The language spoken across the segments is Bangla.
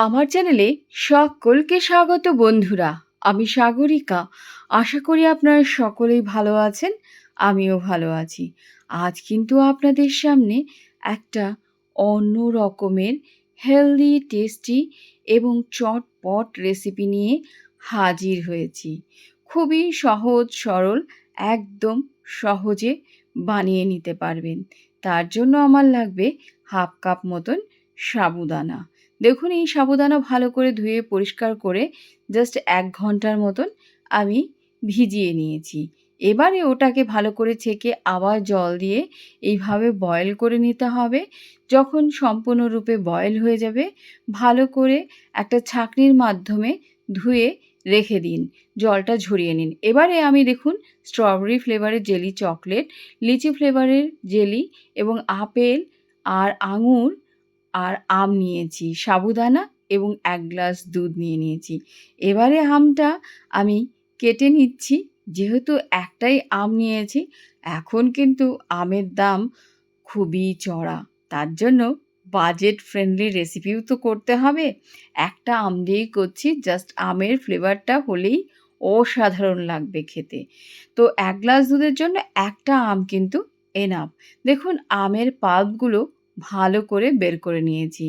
আমার চ্যানেলে সকলকে স্বাগত বন্ধুরা। আমি সাগরিকা। আশা করি আপনারা সকলেই ভালো আছেন, আমিও ভালো আছি। আজ কিন্তু আপনাদের সামনে একটা অন্য রকমের হেলদি টেস্টি এবং চটপট রেসিপি নিয়ে হাজির হয়েছি। খুবই সহজ, সরল, একদম সহজে বানিয়ে নিতে পারবেন। তার জন্য আমার লাগবে হাফ কাপ মতন সাবুদানা। দেখুন, এই সাবুদানা ভালো করে ধুয়ে পরিষ্কার করে জাস্ট এক ঘণ্টার মতন আমি ভিজিয়ে নিয়েছি। এবারে ওটাকে ভালো করে ছেঁকে আবার জল দিয়ে এইভাবে বয়েল করে নিতে হবে। যখন সম্পূর্ণরূপে বয়েল হয়ে যাবে, ভালো করে একটা ছাঁকনির মাধ্যমে ধুয়ে রেখে দিন, জলটা ঝরিয়ে নিন। এবারে আমি দেখুন স্ট্রবেরি ফ্লেভারের জেলি চকলেট লিচি ফ্লেভারের জেলি এবং আপেল আর আঙুর আর আম নিয়েছি, সাবুদানা এবং এক গ্লাস দুধ নিয়ে নিয়েছি। এবারে আমটা আমি কেটে নিচ্ছি, যেহেতু একটাই আম নিয়েছি, এখন কিন্তু আমের দাম খুবই চড়া। তার জন্য বাজেট ফ্রেন্ডলি রেসিপিও তো করতে হবে। একটা আম দিয়েই করছি জাস্ট আমের ফ্লেভারটা হলেই অসাধারণ লাগবে খেতে। তো এক গ্লাস দুধের জন্য একটা আম কিন্তু এনাফ দেখুন, আমের পাল্পগুলো ভালো করে বের করে নিয়েছি।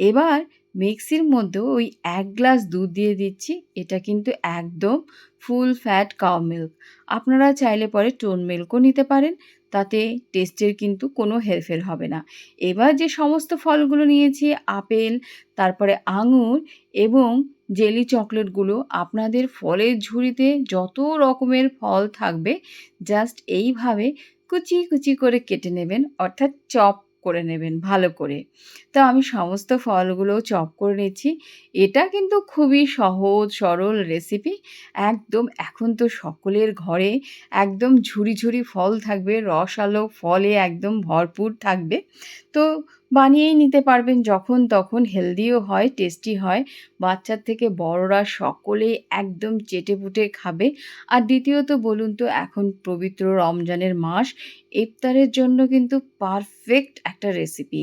এবার মিক্সির মধ্যে ওই এক গ্লাস দুধ দিয়ে দিচ্ছি। এটা কিন্তু একদম ফুল ফ্যাট কাউ মিল্ক আপনারা চাইলে পরে টোন মিল্কও নিতে পারেন, তাতে টেস্টের কিন্তু কোনো হেরফের হবে না। এবার যে সমস্ত ফলগুলো নিয়েছি, আপেল, তারপরে আঙুর এবং জেলি চকলেটগুলো আপনাদের ফলের ঝুড়িতে যত রকমের ফল থাকবে জাস্ট এইভাবে কুচি কুচি করে কেটে নেবেন, অর্থাৎ চপ করে নেবেন, ভালো করে। তো আমি সমস্ত ফলগুলো চপ করে নিচ্ছি। এটা কিন্তু খুবই সহজ, সরল রেসিপি একদম এখন তো সকলের ঘরে একদম ঝুড়ি ঝুড়ি ফল থাকবে, রসালো ফলে একদম ভরপুর থাকবে। তো বানিয়েই নিতে পারবেন যখন তখন হেলদিও হয় টেস্টি হয়। বাচ্চার থেকে বড়রা সকলেই একদম চেটেপুটে খাবে। আর দ্বিতীয়ত বলুন তো, এখন পবিত্র রমজানের মাস ইফতারের জন্য কিন্তু পারফেক্ট একটা রেসিপি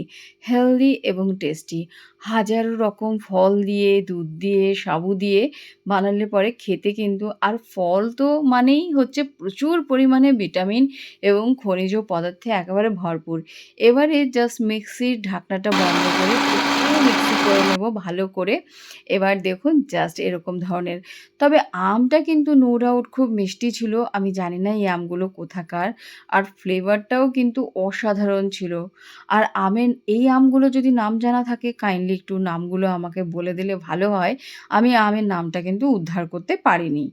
হেলদি এবং টেস্টি হাজারো রকম ফল দিয়ে, দুধ দিয়ে, সাবু দিয়ে বানালে পরে খেতে কিন্তু, আর ফল তো মানেই হচ্ছে প্রচুর পরিমাণে ভিটামিন এবং খনিজ পদার্থে একেবারে ভরপুর। এবারে জাস্ট মিক্সির ঢাকনাটা বন্ধ করে একটু মিক্সি করে নেব ভালো করে। এবার দেখুন জাস্ট এরকম ধরনের। তবে আমটা কিন্তু নো ডাউট খুব মিষ্টি ছিল। আমি জানি না এই আমগুলো কোথাকার। আর ফ্লেভারটাও কিন্তু অসাধারণ ছিল। আর আমের এই আমগুলো যদি নাম জানা থাকে কাইন্ডলি একটু নামগুলো আমাকে বলে দিলে ভালো হয়। আমি আমের নামটা কিন্তু উদ্ধার করতে পারিনি।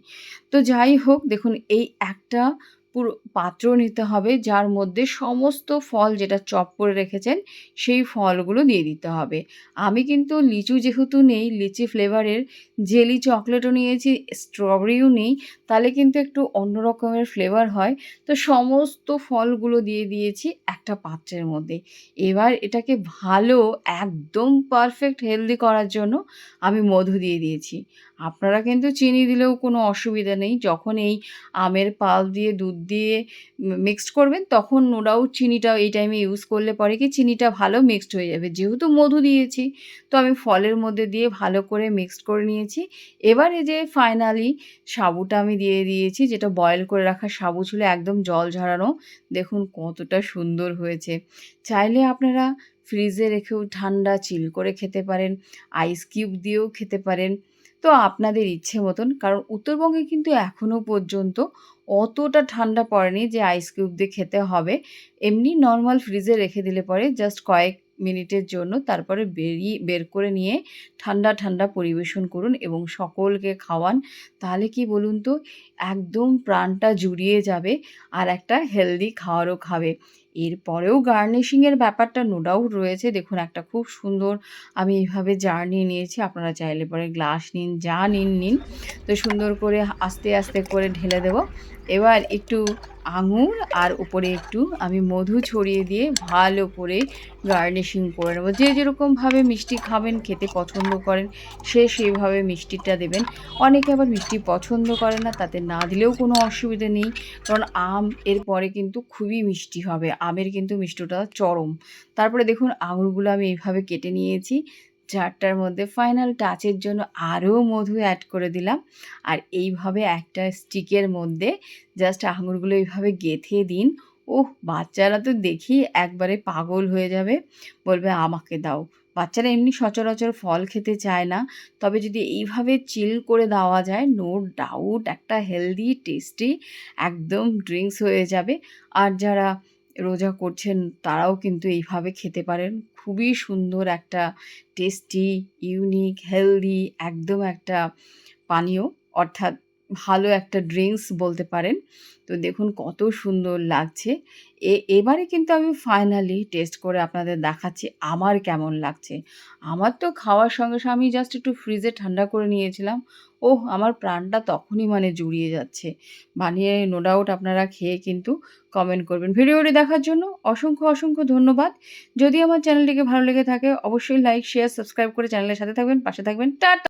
তো যাই হোক, দেখুন এই একটা পুরো পাত্র নিতে হবে, যার মধ্যে সমস্ত ফল যেটা চপ করে রেখেছেন, সেই ফলগুলো দিয়ে দিতে হবে। আমি কিন্তু লিচু যেহেতু নেই, লিচি ফ্লেভারের জেলি চকলেটও নিয়েছি স্ট্রবেরিও নেই, তাহলে কিন্তু একটু অন্য রকমের ফ্লেভার হয়। তো সমস্ত ফলগুলো দিয়ে দিয়েছি একটা পাত্রের মধ্যে। এবার এটাকে ভালো, একদম পারফেক্ট হেলদি করার জন্য আমি মধু দিয়ে দিয়েছি। আপনারা কিন্তু চিনি দিলেও কোনো অসুবিধা নেই। যখন এই আমের পাল দিয়ে, দুধ দিয়ে মিক্সড করবেন, তখন নো ডাউট চিনিটা এই টাইমে ইউজ করলে পরে কি চিনিটা ভালো মিক্সড হয়ে যাবে। যেহেতু মধু দিয়েছি, তো আমি ফলের মধ্যে দিয়ে ভালো করে মিক্সড করে নিয়েছি। এবারে যে ফাইনালি সাবুটা আমি দিয়ে দিয়েছি, যেটা বয়েল করে রাখা সাবু ছিল একদম জল ঝরানো। দেখুন কতটা সুন্দর হয়েছে। চাইলে আপনারা ফ্রিজে রেখেও ঠান্ডা চিল করে খেতে পারেন আইস কিউব দিয়েও খেতে পারেন। তো আপনাদের ইচ্ছে মতন। কারণ উত্তরবঙ্গে কিন্তু এখনও পর্যন্ত অতটা ঠান্ডা পড়েনি যে আইস কিউব দিয়ে খেতে হবে। এমনি নর্মাল ফ্রিজে রেখে দিলে পরে জাস্ট কয়েক মিনিটের জন্য তারপরে বেরিয়ে বের করে নিয়ে ঠান্ডা ঠান্ডা পরিবেশন করুন এবং সকলকে খাওয়ান। তাহলে কি বলুন তো, একদম প্রাণটা জুড়িয়ে যাবে আর একটা হেলদি খাওয়ারও খাবে। এরপরেও গার্নিশিংয়ের ব্যাপারটা নো ডাউট রয়েছে। দেখুন, একটা খুব সুন্দর আমি এইভাবে জার নিয়ে নিয়েছি। আপনারা চাইলে পরে গ্লাস নিন, যা নিন নিন। তো সুন্দর করে আস্তে আস্তে করে ঢেলে দেব। এবার একটু আঙুর আর উপরে একটু আমি মধু ছড়িয়ে দিয়ে ভালো করে গার্নিশিং করে নেব। যে যেরকমভাবে মিষ্টি খাবেন, খেতে পছন্দ করেন, সে সেইভাবে মিষ্টিটা দেবেন। অনেকে আবার মিষ্টি পছন্দ করে না, তাতে না দিলেও কোনো অসুবিধা নেই। কারণ আম এর পরে কিন্তু খুবই মিষ্টি হবে। আমের কিন্তু মিষ্টটা চরম। তারপরে দেখুন, আঙুরগুলো আমি এইভাবে কেটে নিয়েছি। চারটার মধ্যে ফাইনাল টাচের জন্য আরও মধু অ্যাড করে দিলাম। আর এইভাবে একটা স্টিকের মধ্যে জাস্ট আঙুরগুলো এইভাবে গেঁথে দিন। ওহ, বাচ্চারা তো দেখি একবারে পাগল হয়ে যাবে। বলবে, আমাকে দাও। বাচ্চারা এমনি সচরাচর ফল খেতে চায় না। তবে যদি এইভাবে চিল করে দেওয়া যায় নো ডাউট একটা হেলদি টেস্টি একদম ড্রিঙ্কস হয়ে যাবে। আর যারা রোজা করছেন, তারাও কিন্তু এইভাবে খেতে পারেন। খুবই সুন্দর একটা টেস্টি ইউনিক হেলদি একদম একটা পানীয়। অর্থাৎ ভালো একটা ড্রিঙ্কস বলতে পারেন। তো দেখুন কত সুন্দর লাগছে। এ, এবারে কিন্তু আমি ফাইনালি টেস্ট করে আপনাদের দেখাচ্ছি আমার কেমন লাগছে। আমার তো খাওয়ার সঙ্গে সঙ্গে আমি জাস্ট একটু ফ্রিজে ঠান্ডা করে নিয়েছিলাম। ওহ, আমার প্রাণটা তখনই মানে জুড়িয়ে যাচ্ছে। বানিয়ে নো ডাউট আপনারা খেয়ে কিন্তু কমেন্ট করবেন। ভিডিওটি দেখার জন্য অসংখ্য অসংখ্য ধন্যবাদ। যদি আমার চ্যানেলটিকে ভালো লেগে থাকে, অবশ্যই লাইক শেয়ার সাবস্ক্রাইব করে চ্যানেলের সাথে থাকবেন, পাশে থাকবেন। টাটা!